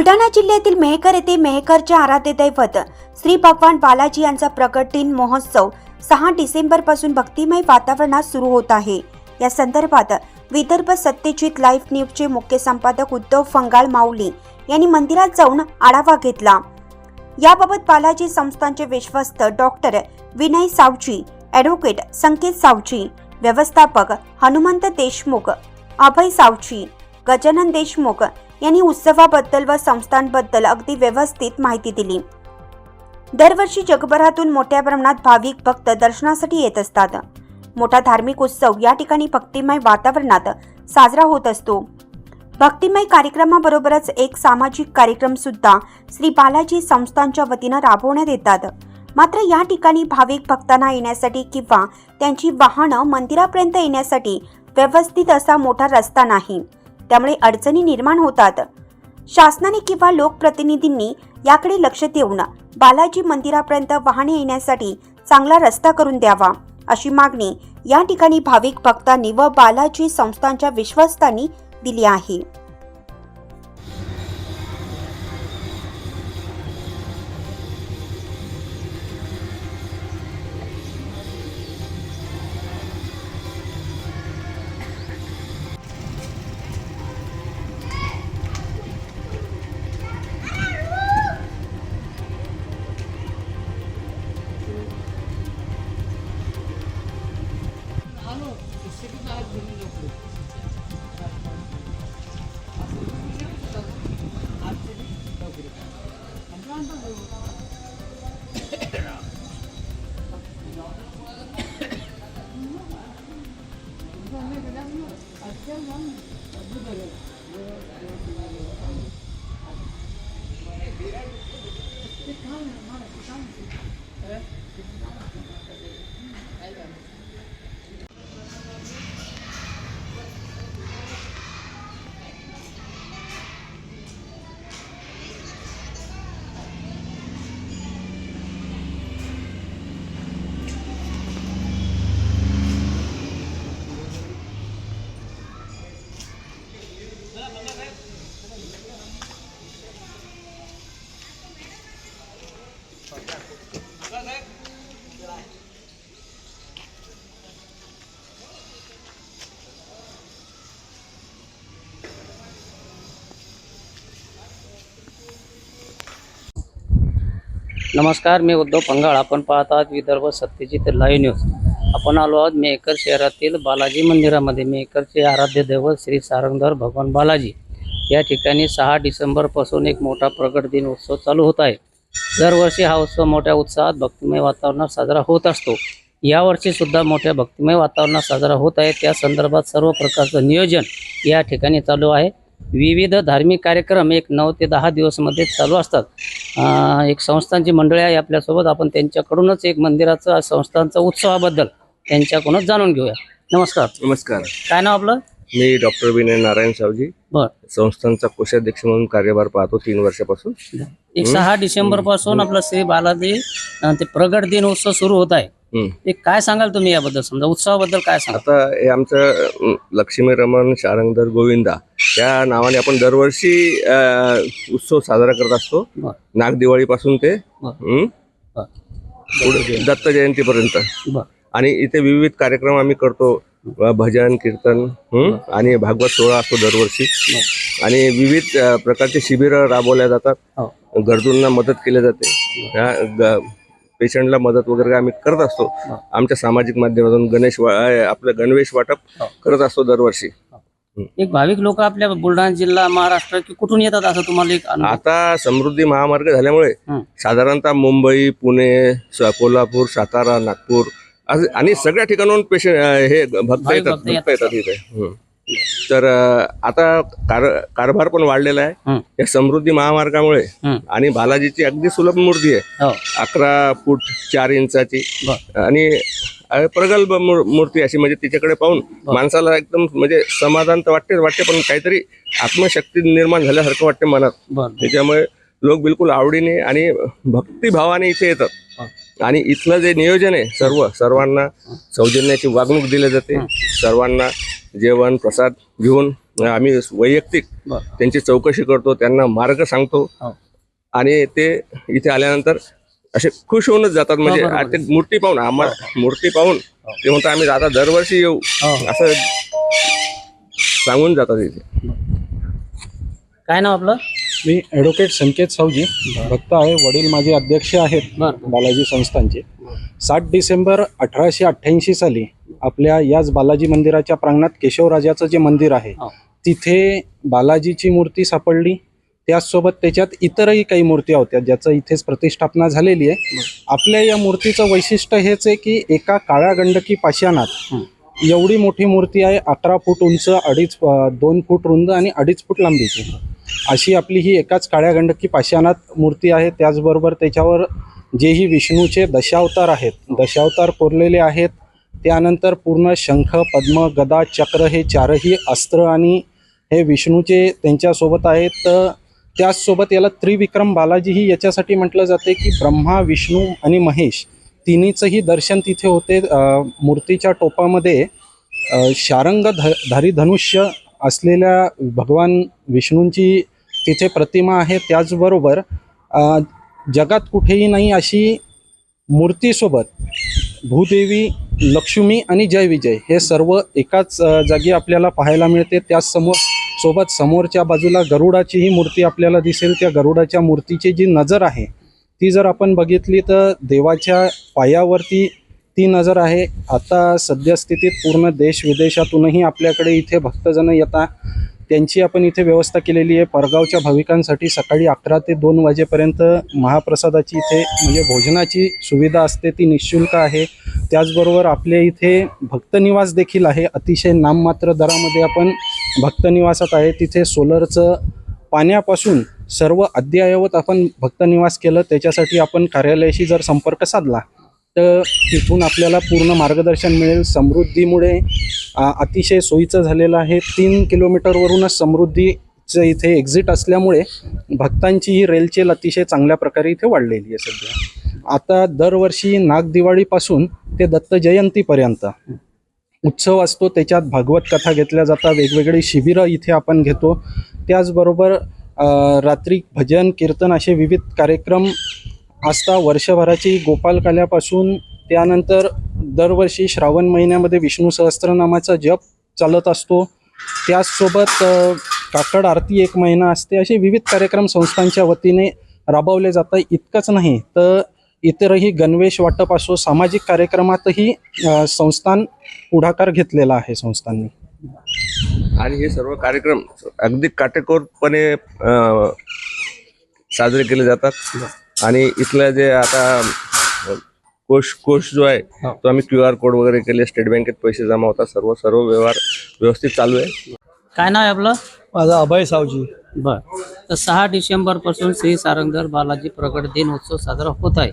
बुलढाणा जिल्ह्यातील मेहकर येथे मेहकरच्या आराध्य दैवत श्री भगवान बालाजी यांचा प्रकट महोत्सव सहा डिसेंबरपासून भक्तिमय वातावरणात सुरू होत आहे. या संदर्भात विदर्भ सत्यजित लाईव्ह न्यूजचे मुख्य संपादक उद्धव फंगाळ माऊली यांनी मंदिरात जाऊन आढावा घेतला. याबाबत बालाजी संस्थांचे विश्वस्त डॉक्टर विनय सावजी ॲडव्होकेट संकेत सावजी व्यवस्थापक हनुमंत देशमुख अभय सावजी गजानन देशमुख यांनी उत्सवाबद्दल व संस्थांबद्दल अगदी व्यवस्थित माहिती दिली. दरवर्षी जगभरातून मोठ्या प्रमाणात भाविक भक्त दर्शनासाठी येत असतात. मोठा धार्मिक उत्सव या ठिकाणी भक्तिमय वातावरणात साजरा होत असतो. भक्तिमय कार्यक्रमाबरोबरच एक सामाजिक कार्यक्रम सुद्धा श्री बालाजी संस्थांच्या वतीनं राबवण्यात येतात. मात्र या ठिकाणी भाविक भक्तांना येण्यासाठी किंवा त्यांची वाहनं मंदिरापर्यंत येण्यासाठी व्यवस्थित असा मोठा रस्ता नाही. त्यामुळे अडचणी निर्माण होतात. शासनाने किंवा लोकप्रतिनिधींनी याकडे लक्ष देऊन बालाजी मंदिरापर्यंत वाहने येण्यासाठी चांगला रस्ता करून द्यावा अशी मागणी या ठिकाणी भाविक भक्तांनी व बालाजी संस्थांच्या विश्वस्तांनी दिली आहे. sormaya gelen mi? Aslen var? Bu da yok. Evet. नमस्कार मी उद्धव पंगाळ. आपण पाहत आहात विदर्भ सत्यजित लाईव्ह न्यूज. आपण आलो आहोत मेकर शहरातील बालाजी मंदिरामध्ये. मेकरचे आराध्य दैवत श्री सारंगधर भगवान बालाजी. या ठिकाणी सहा डिसेंबरपासून एक मोठा प्रगट दिन उत्सव चालू होत आहे. दरवर्षी हा उत्सव मोठ्या उत्साहात भक्तिमय वातावरणात साजरा होत असतो. यावर्षी सुद्धा मोठ्या भक्तिमय वातावरणात साजरा होत आहे. त्या संदर्भात सर्व प्रकारचं नियोजन या ठिकाणी चालू आहे. विविध धार्मिक कार्यक्रम एक नऊ ते दहा दिवसमध्ये चालू असतात. एक संस्थांची मंडळी आहे आपल्यासोबत. आपण त्यांच्याकडूनच एक मंदिराचं संस्थांचं उत्सवाबद्दल त्यांच्याकडूनच जाणून घेऊया. नमस्कार. नमस्कार. काय नाव आपलं? मी डॉक्टर विनय नारायण सावजी बर. संस्थांचा कोषाध्यक्ष म्हणून कार्यभार पाहतो तीन वर्षापासून. एक सहा डिसेंबरपासून आपलं श्री बालाजी अं, ते प्रगट दिन उत्सव सुरू होत आहे. हम्म. एक काय सांगाल तुम्ही याबद्दल? समजा उत्सवाबद्दल काय सांगाल? आता हे आमचं अं, लक्ष्मी रमण शारंगधर गोविंदा या नावाने आपण दरवर्षी अं, उत्सव साजरा करत असतो. बर. नागदिवाळीपासून ते बर. बर. पुढे दत्त जयंतीपर्यंत. बर. आणि इथे विविध कार्यक्रम आम्ही करतो. भजन कीर्तन हं, आणि भागवत सोहळा असतो दरवर्षी. आणि विविध प्रकारचे शिबिरं राबवल्या जातात. हो. गरजूंना मदत केली जाते. पेशंटला मदत वगैरे आम्ही करत असतो. आमच्या सामाजिक माध्यमातून गणेश आपलं गणवेश वाटप हो. करत असतो दरवर्षी. एक भाविक लोक आपल्या बुलढाणा जिल्हा महाराष्ट्र की कुठून येतात असं तुम्हाला एक? आता समृद्धी महामार्ग झाल्यामुळे हं. साधारणतः मुंबई पुणे कोल्हापूर सातारा नागपूर आणि सगळ्या ठिकाणाहून पेशंट हे भक्त येतात भक्त येतात. इथे. तर अं, आता कार कारभार पण वाढलेला आहे. या समृद्धी महामार्गामुळे. आणि बालाजीची अगदी सुलभ मूर्ती आहे. हो. अकरा फूट चार इंचाची. बर. आणि अ, प्रगल्भ मूर- मूर्ती अशी म्हणजे तिच्याकडे पाहून माणसाला एकदम म्हणजे समाधान तर वाटते वाटते पण काहीतरी आत्मशक्ती निर्माण झाल्यासारखं वाटते मनात. बर. त्याच्यामुळे लोक बिलकुल आवडीने आणि भक्तिभावाने इथे येतात. आणि इथलं जे नियोजन आहे सर्व सर्वांना सौजन्याची वागणूक दिली जाते. सर्वांना जेवण प्रसाद घेऊन आम्ही वैयक्तिक. त्यांची चौकशी करतो त्यांना मार्ग सांगतो. हो. आणि ते इथे आल्यानंतर असे खुश होऊनच जातात. म्हणजे बरोबर. आ- ते मूर्ती पाहून आम्हाला मूर्ती पाहून ते म्हणतात आम्ही आता दरवर्षी येऊ. हो. असं सांगून जातात इथे. काय नाव आपलं? मी ॲडव्होकेट संकेत सावजी भक्त आहे वडील माझे अध्यक्ष आहेत बालाजी संस्थांचे सात डिसेंबर अठराशे अठ्ठ्याऐंशी साली आपल्या याच बालाजी मंदिराच्या प्रांगणात केशवराजाचं जे मंदिर आहे हो. तिथे बालाजीची मूर्ती सापडली. त्याचसोबत त्याच्यात इतरही काही मूर्ती होत्या ज्याचं इथेच प्रतिष्ठापना झालेली आहे. आपल्या या मूर्तीचं वैशिष्ट्य हेच आहे की एका काळ्या गंडकी पाषाणात. एवढी मोठी मूर्ती आहे अकरा फूट उंच अडीच दोन फूट रुंद आणि अडीच फूट लांबीची. अशी आपली ही एकाच काळ्या गंडकी पाषाणात मूर्ती आहे. त्याचबरोबर त्याच्यावर जेही विष्णूचे दशावतार आहेत दशावतार कोरलेले आहेत त्यानंतर पूर्ण शंख पद्म गदा चक्र हे चारही अस्त्र आणि हे विष्णूचे त्यांच्यासोबत आहेत. तर त्याचसोबत याला त्रिविक्रम बालाजीही याच्यासाठी म्हटलं जाते की ब्रह्मा विष्णू आणि महेश तिन्हीचंही दर्शन तिथे होते. मूर्तीच्या टोपामध्ये शारंग ध धारी धनुष्य असलेल्या भगवान विष्णूंची तिथे प्रतिमा आहे. त्याचबरोबर जगात कुठेही नाही अशी मूर्तीसोबत भूदेवी लक्ष्मी आणि जय विजय हे सर्व एकाच जागी आपल्याला पाहायला मिळते. त्याचसमोर सोबत समोरच्या बाजूला गरुडाचीही मूर्ती आपल्याला दिसेल. त्या गरुडाच्या मूर्तीची जी नजर आहे ती जर आपण बघितली तर देवाच्या पायावरती ती नजर आहे. आता सद्यस्थितीत पूर्ण देश विदेशातूनही आपल्याकडे इथे भक्तजन येतात. त्यांची आपण इथे व्यवस्था केलेली आहे. परगावच्या भाविकांसाठी सकाळी अकरा ते दोन वाजेपर्यंत महाप्रसादाची इथे म्हणजे भोजनाची सुविधा असते ती निशुल्क आहे. त्याचबरोबर आपल्या इथे भक्तनिवास देखील आहे. अतिशय नाममात्र दरामध्ये आपण भक्तनिवासात आहे. तिथे सोलरचं पाण्यापासून सर्व अद्ययावत आपण भक्तनिवास केलं. त्याच्यासाठी आपण कार्यालयाशी जर संपर्क साधला तर तिथून आपल्याला पूर्ण मार्गदर्शन मिळेल. समृद्धीमुळे अतिशय सोयीचं झालेलं आहे. तीन किलोमीटरवरूनच समृद्धीचं इथे एक्झिट असल्यामुळे भक्तांची ही रेलचेल अतिशय चांगल्या प्रकारे इथे वाढलेली आहे सध्या. आता दरवर्षी नागदिवाळीपासून ते दत्त जयंतीपर्यंत उत्सव असतो. त्याच्यात भागवत कथा घेतल्या जातात. वेगवेगळी शिबिरं इथे आपण घेतो. त्याचबरोबर रात्री भजन कीर्तन असे विविध कार्यक्रम आस्था वर्षभराची गोपालकाल्यापासून त्यानंतर दरवर्षी श्रावण महिन्यामध्ये विष्णू सहस्त्रनामाचा जप चालत असतो. त्याचसोबत काकड आरती एक महिना असते. असे विविध कार्यक्रम संस्थांच्या वतीने राबवले जातात. इतकंच नाही तर इतरही गणवेश वाटप असो सामाजिक कार्यक्रमातही संस्थान पुढाकार घेतलेला आहे संस्थांनी. आणि हे सर्व कार्यक्रम अगदी काटेकोरपणे साजरे केले जातात. आणि इथलं जे आता कोश कोश जो आहे तो आम्ही क्यू आर कोड वगैरे केले स्टेट बँकेत पैसे जमा होतात सर्व सर्व व्यवहार व्यवस्थित चालू आहे. काय नाव आहे आपलं? माझा अभय सावजी. बर. तर सहा डिसेंबरपासून श्री सारंगधर बालाजी प्रगट दिन उत्सव साजरा होत आहे.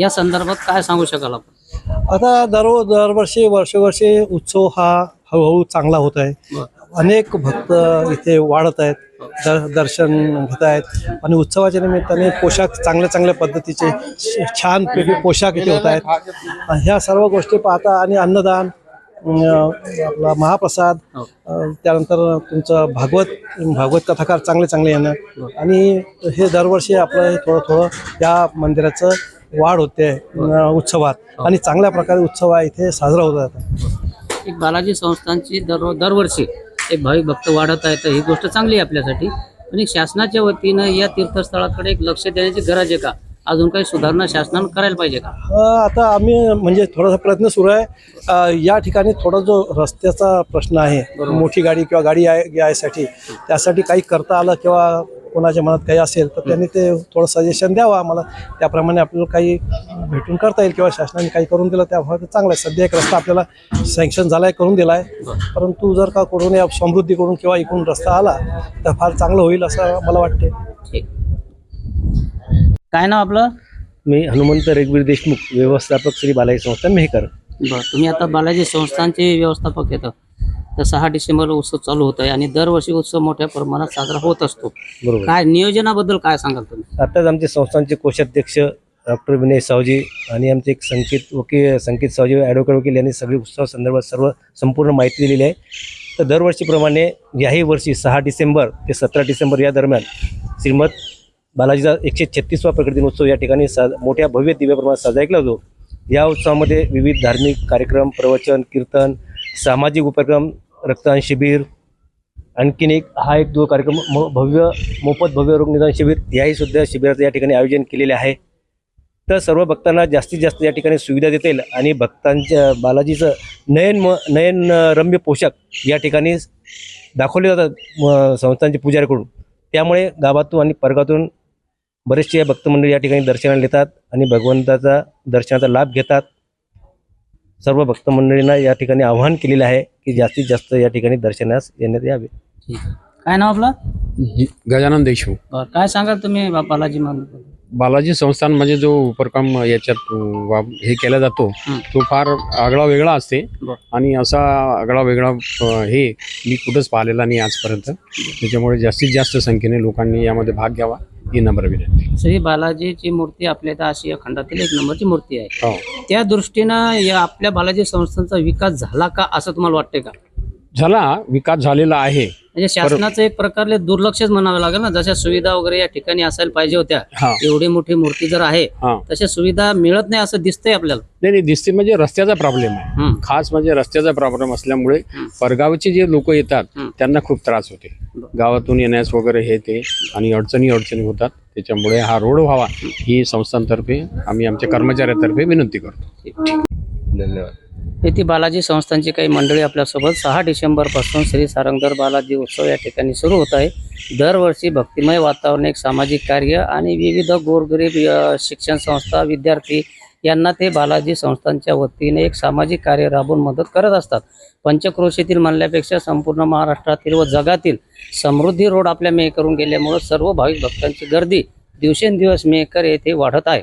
या संदर्भात काय सांगू शकाल आपण? आता दर दरवर्षी वर्षवर्षी उत्सव हा हळूहळू चांगला होत आहे. अनेक भक्त इथे वाढत आहेत दर दर्शन घेत आहेत. आणि उत्सवाच्या निमित्ताने पोशाख चांगल्या चांगल्या पद्धतीचे छान छानपैकी पोशाख इथे होत आहेत. ह्या सर्व गोष्टी पाहता आणि अन्नदान आपला महाप्रसाद त्यानंतर तुमचं भागवत भागवत कथाकार चांगले चांगले येणं. आणि हे दरवर्षी आपलं हे थोडं थोडं या मंदिराचं वाढ होते उत्सवात. आणि चांगल्या प्रकारे उत्सव इथे साजरा होत जातात एक बालाजी संस्थांची दर दरवर्षी एक भाविक भक्त वाढत आहे तर ही गोष्ट चांगली आहे आपल्यासाठी. पण एक शासनाच्या वतीनं या तीर्थस्थळाकडे एक लक्ष देण्याची गरज आहे का? अजून काही सुधारणा शासनानं करायला पाहिजे का? आता आम्ही म्हणजे थोडासा प्रयत्न सुरू आहे. या ठिकाणी थोडा जो रस्त्याचा प्रश्न आहे मोठी गाडी किंवा गाडी याय- यायसाठी त्यासाठी काही करता आलं किंवा कोणाच्या मनात काही असेल तर त्यांनी ते थोडं सजेशन द्यावं आम्हाला. त्याप्रमाणे आपल्याला काही भेटून करता येईल किंवा शासनाने काही करून दिलं त्यामुळे चांगलं आहे. सध्या एक रस्ता आपल्याला सँक्शन झाला आहे करून दिला आहे परंतु जर का कडून या समृद्धीकडून किंवा इकडून रस्ता आला तर फार चांगलं होईल असं मला वाटते काय नाव आपलं? मी हनुमंत रेगवीर देशमुख व्यवस्थापक श्री बालाजी संस्थान मेहकर. बर तुम्ही आता बालाजी संस्थांचे व्यवस्थापक येतं. तर सहा डिसेंबरला उत्सव चालू होत आहे आणि दरवर्षी उत्सव मोठ्या प्रमाणात साजरा होत असतो. बरोबर. काय नियोजनाबद्दल काय सांगाल तुम्ही? आताच आमचे संस्थानचे कोषाध्यक्ष डॉक्टर विनय सावजी आणि आमचे एक संकेत वकील संकेत सावजी ॲडव्होकेट वकील यांनी सगळी उत्सव संदर्भात सर्व संपूर्ण माहिती दिलेली आहे. तर दरवर्षीप्रमाणे याही वर्षी सहा डिसेंबर ते सतरा डिसेंबर या दरम्यान श्रीमद बालाजीचा एकशे छत्तीसवा प्रकट दिनोत्सव या ठिकाणी सा मोठ्या भव्य दिव्य प्रमाणात साजरा केला जातो. या उत्सवामध्ये विविध धार्मिक कार्यक्रम प्रवचन कीर्तन सामाजिक उपक्रम रक्तदान शिबिर आणखीन एक हा एक जो कार्यक्रम म भव्य मोफत भव्य रोगनिदान शिबिर याही सुद्धा शिबिराचं या ठिकाणी आयोजन केलेले आहे. तर सर्व भक्तांना जास्तीत जास्त या ठिकाणी सुविधा देता येईल आणि भक्तांच्या बालाजीचं नयन म नयन रम्य पोशाख या ठिकाणी दाखवले जातात म- संस्थांच्या पुजाऱ्याकडून. त्यामुळे गावातून आणि परगातून बरेचसे भक्त मंडळी या ठिकाणी दर्शनाला येतात आणि भगवंताचा दर्शनाचा लाभ घेतात. सर्व भक्त मंडळींना या ठिकाणी आवाहन केलेलं आहे की जास्तीत जास्त या ठिकाणी दर्शनास येण्यात यावे ठीक आहे. काय नाव आपलं गजानन देशमुख बरं काय सांगाल तुम्ही बा- बालाजी बालाजी संस्थान म्हणजे जो उपक्रम याच्यात हे केला जातो हं. तो फार आगळा वेगळा असते बरं. आणि असा आगळा वेगळा अं, हे मी कुठंच पाहिलेला नाही आजपर्यंत त्याच्यामुळे जास्तीत जास्त संख्येने लोकांनी यामध्ये भाग घ्यावा ही नम्र विनंती. श्री बालाजीची मूर्ती आपल्या इथं आशिया खंडातील एक नंबरची मूर्ती आहे. हो. त्या दृष्टीनं या आपल्या बालाजी संस्थांचा विकास झाला का असं तुम्हाला वाटतंय का? झाला विकास झालेला आहे. म्हणजे शासनाचं एक प्रकारले दुर्लक्षच म्हणावं लागेल ना जशा सुविधा वगैरे या ठिकाणी असायला पाहिजे होत्या हा. एवढी मोठी मूर्ती जर आहे हा. तशा सुविधा मिळत नाही असं दिसतंय आपल्याला? नाही नाही दिसते म्हणजे रस्त्याचा प्रॉब्लेम आहे. हम्म. खास म्हणजे रस्त्याचा प्रॉब्लेम असल्यामुळे. परगावचे जे लोक येतात. त्यांना खूप त्रास होते. गावातून येण्यास वगैरे हे ते आणि अडचणी अडचणी होतात. त्याच्यामुळे हा रोड व्हावा ही संस्थांतर्फे आम्ही आमच्या कर्मचाऱ्यातर्फे विनंती करतो. धन्यवाद. येथे बालाजी संस्थांची काही मंडळी आपल्यासोबत सहा डिसेंबरपासून श्री सारंगधर बालाजी उत्सव या ठिकाणी सुरू होत आहे. दरवर्षी भक्तिमय वातावरण एक सामाजिक कार्य आणि विविध गोरगरीब शिक्षण संस्था विद्यार्थी यांना ते बालाजी संस्थांच्या वतीने एक सामाजिक कार्य राबवून मदत करत असतात. पंचक्रोशीतील म्हणल्यापेक्षा संपूर्ण महाराष्ट्रातील व जगातील समृद्धी रोड आपल्या मेकरून गेल्यामुळं सर्व भाविक भक्तांची गर्दी दिवसेंदिवस मेकर येथे वाढत आहे.